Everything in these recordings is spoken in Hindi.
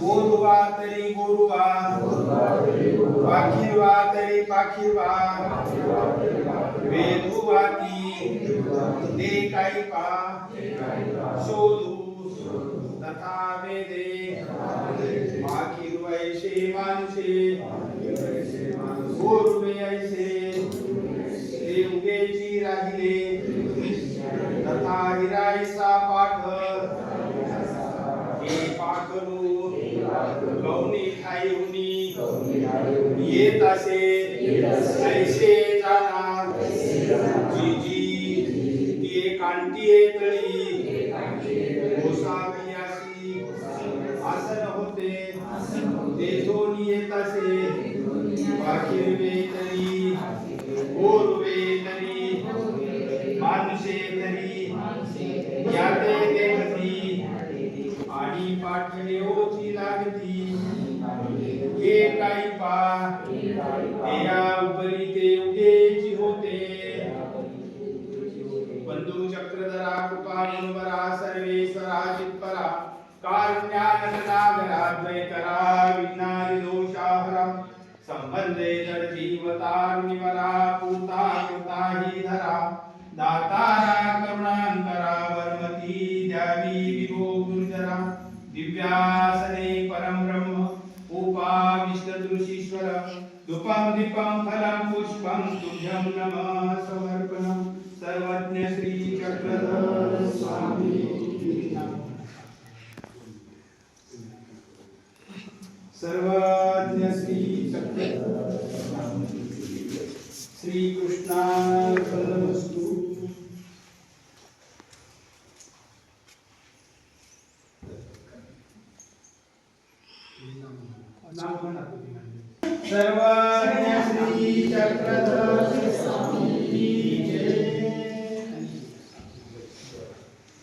गोरुवा तरी गोरुवा पाखिरवा तरी पाखिरवा वेदुवाती ते काही पा शोधू तथा वेदे पाखिरवैसे मानसे गोरुवे ऐसे देवगेची राहिले तथा हिराईसा पाठ गौनी खाईहुनी येत ऐसे जाणार जी जी ती कांटी तळी गोसावी आसन होते। तेथून येत असे तरी गोरवे तरी माणसे तरी याते देखती काही पा या उपरी ते उगेची होते बंधू चक्रधरा कृपा मनोबरा सर्वेश्वरा चित्परा कारुण्यानंदनागरा द्वैतरा विज्ञानी दोषाहरा। संबंधे जड जीवतारुणिवरा पूता कृता हि धरा दातारा करुणांतरा वर्मती द्यावी विभो गुंजरा दिव्यासने परम ब्रह्म उपाविष्टदृशीश्वर धूपं, दीपं, फलं, पुष्पं तुभ्यं नमः समर्पणम् सर्वज्ञ श्री चक्रधर स्वामी सर्वज्ञ श्री चक्रधर श्री कृष्णार्पणमस्तु नाम सर्वज्ञ श्री चक्रधर स्वामी जय.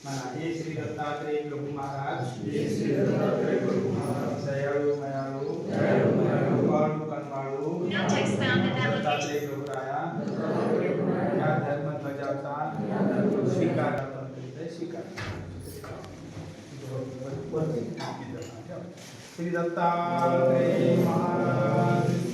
म्हणा, हे श्री दत्तात्रेय प्रभू महाराज दयाळू मयाळू कृपाळू कनवाळू Now to expound the Dattatreya delegation. प्रभुराया या धर्मध्वजाचा स्वीकार आपण करीत स्वीकार श्री दत्तात्रेय महाराज